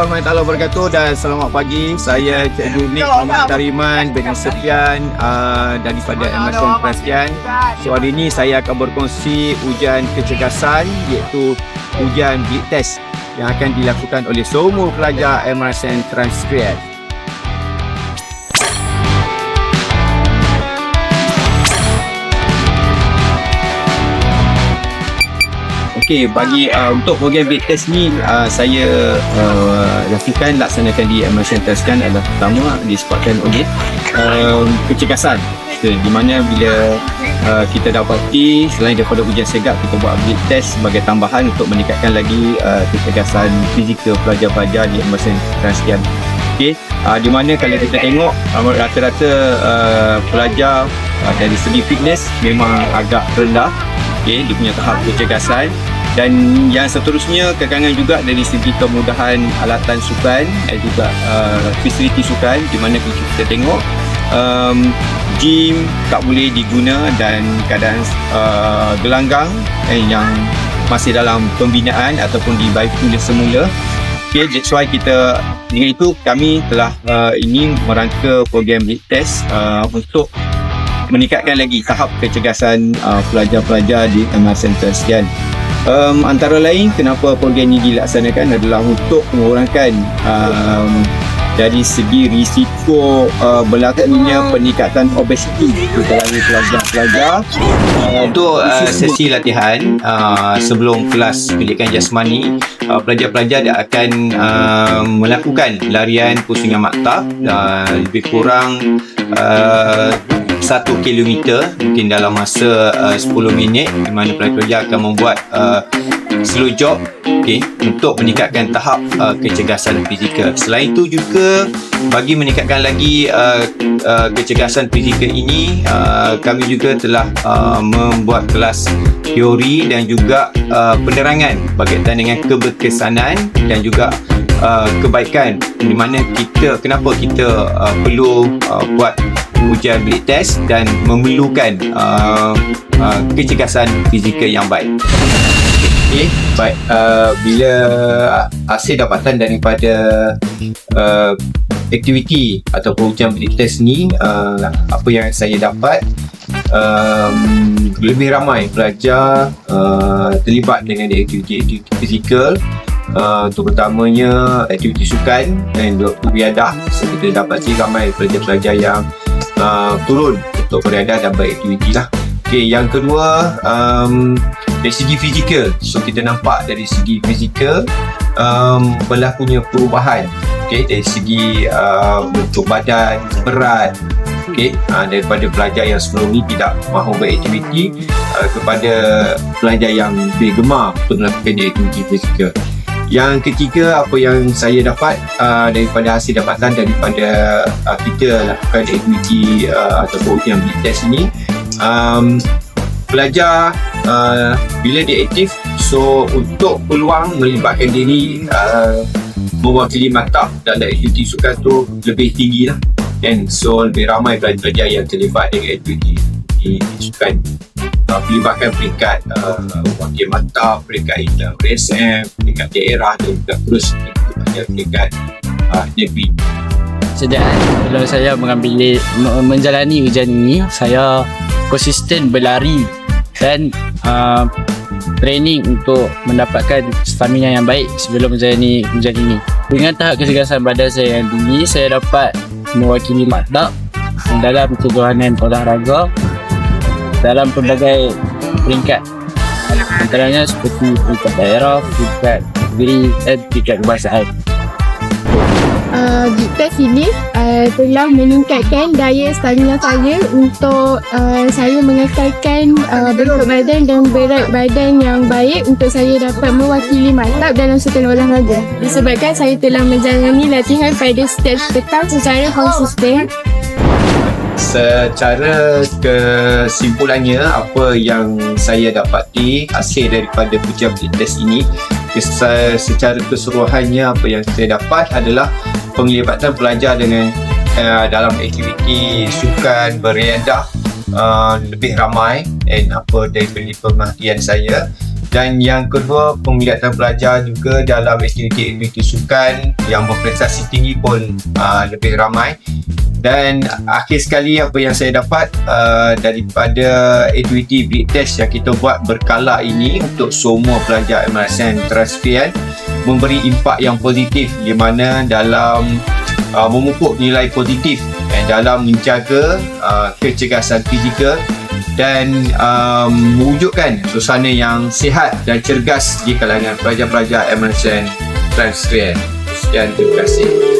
warahmatullahi wabarakatuh dan selamat pagi. Saya Cikgu Nik Muhammad Tariman dengan sekian uh, daripada Emerson Perhatian. So hari ini saya akan berkongsi ujian kecergasan iaitu ujian blik test yang akan dilakukan oleh semua pelajar Emerson Transcript. Okey, bagi uh, untuk program big test ni uh, saya uh, lakukan laksanakan di Emerson Test kan adalah pertama disebabkan oleh uh, kecergasan so, di mana bila uh, kita dapati selain daripada ujian segap kita buat big test sebagai tambahan untuk meningkatkan lagi uh, kecergasan fizikal pelajar-pelajar di Emerson Test kan. Okey, uh, di mana kalau kita tengok uh, rata-rata uh, pelajar uh, dari segi fitness memang agak rendah. Okay, dia punya tahap kecergasan dan yang seterusnya kekangan juga dari segi kemudahan alatan sukan dan juga uh, fasiliti sukan di mana kita tengok um, gym tak boleh diguna dan keadaan uh, gelanggang eh, yang masih dalam pembinaan ataupun di baiku semula Okay, that's why kita dengan itu kami telah uh, ingin merangka program lead test uh, untuk meningkatkan lagi tahap kecergasan uh, pelajar-pelajar di MR Center sekian. Um, antara lain kenapa program ini dilaksanakan adalah untuk mengurangkan um, dari segi risiko uh, berlakunya peningkatan obesiti di kalangan pelajar-pelajar. Untuk uh, sesi latihan uh, sebelum kelas pendidikan jasmani uh, pelajar-pelajar akan uh, melakukan larian pusingan maktab uh, lebih kurang uh, satu kilometer mungkin dalam masa uh, 10 minit di mana pelajar akan membuat uh, slow jog okay, untuk meningkatkan tahap uh, kecergasan fizikal. Selain itu juga bagi meningkatkan lagi uh, uh, kecergasan fizikal ini uh, kami juga telah uh, membuat kelas teori dan juga uh, penerangan berkaitan dengan keberkesanan dan juga uh, kebaikan di mana kita kenapa kita uh, perlu uh, buat ujian bilik test dan memerlukan uh, uh, kecergasan fizikal yang baik. Okay, baik. Uh, bila hasil dapatan daripada uh, aktiviti ataupun ujian bilik test ni, uh, apa yang saya dapat, um, lebih ramai pelajar uh, terlibat dengan aktiviti-aktiviti fizikal Uh, terutamanya aktiviti sukan dan beriadah so, kita dapat sih ramai pelajar-pelajar yang uh, turun untuk beriadah dan beraktiviti lah. Okay, yang kedua um, dari segi fizikal. So kita nampak dari segi fizikal um, berlakunya perubahan. Okay, dari segi uh, bentuk badan, berat. Okay, uh, daripada pelajar yang sebelum ni tidak mahu beraktiviti uh, kepada pelajar yang lebih gemar untuk melakukan aktiviti fizikal. Yang ketiga apa yang saya dapat uh, daripada hasil dapatan daripada uh, kita lakukan aktiviti uh, ataupun big test ini um, pelajar uh, bila dia aktif. So untuk peluang melibatkan diri uh, mewakili mata dalam aktiviti sukan tu lebih tinggi lah. And so lebih ramai pelajar yang terlibat dengan aktiviti sukan uh, melibatkan peringkat uh, wakil mata, peringkat hitam RSM, peringkat daerah dan juga terus peringkat uh, negeri. Sejak sebelum saya mengambil menjalani ujian ini, saya konsisten berlari dan uh, training untuk mendapatkan stamina yang baik sebelum menjalani ujian ini. Dengan tahap kesegasan badan saya yang tinggi, saya dapat mewakili maktab dalam kejohanan olahraga dalam pelbagai peringkat antaranya seperti peringkat daerah, peringkat negeri dan peringkat kebangsaan. Uh, test ini uh, telah meningkatkan daya stamina saya untuk uh, saya mengekalkan uh, bentuk badan dan berat badan yang baik untuk saya dapat mewakili maktab dalam sukan olahraga. Disebabkan saya telah menjalani latihan pada setiap petang secara konsisten secara kesimpulannya apa yang saya dapati hasil daripada ujian test ini secara keseluruhannya apa yang saya dapat adalah penglibatan pelajar dengan uh, dalam aktiviti sukan beriadah uh, lebih ramai dan apa dari pemerhatian saya dan yang kedua peminatan pelajar juga dalam aktiviti-aktiviti sukan yang berprestasi tinggi pun uh, lebih ramai. Dan akhir sekali apa yang saya dapat uh, daripada aktiviti big test yang kita buat berkala ini untuk semua pelajar MRSN Transfian memberi impak yang positif di mana dalam uh, memupuk nilai positif eh, dalam menjaga uh, kecergasan fizikal dan um, mewujudkan suasana yang sihat dan cergas di kalangan pelajar-pelajar MRSN Transfian. Sekian, terima kasih.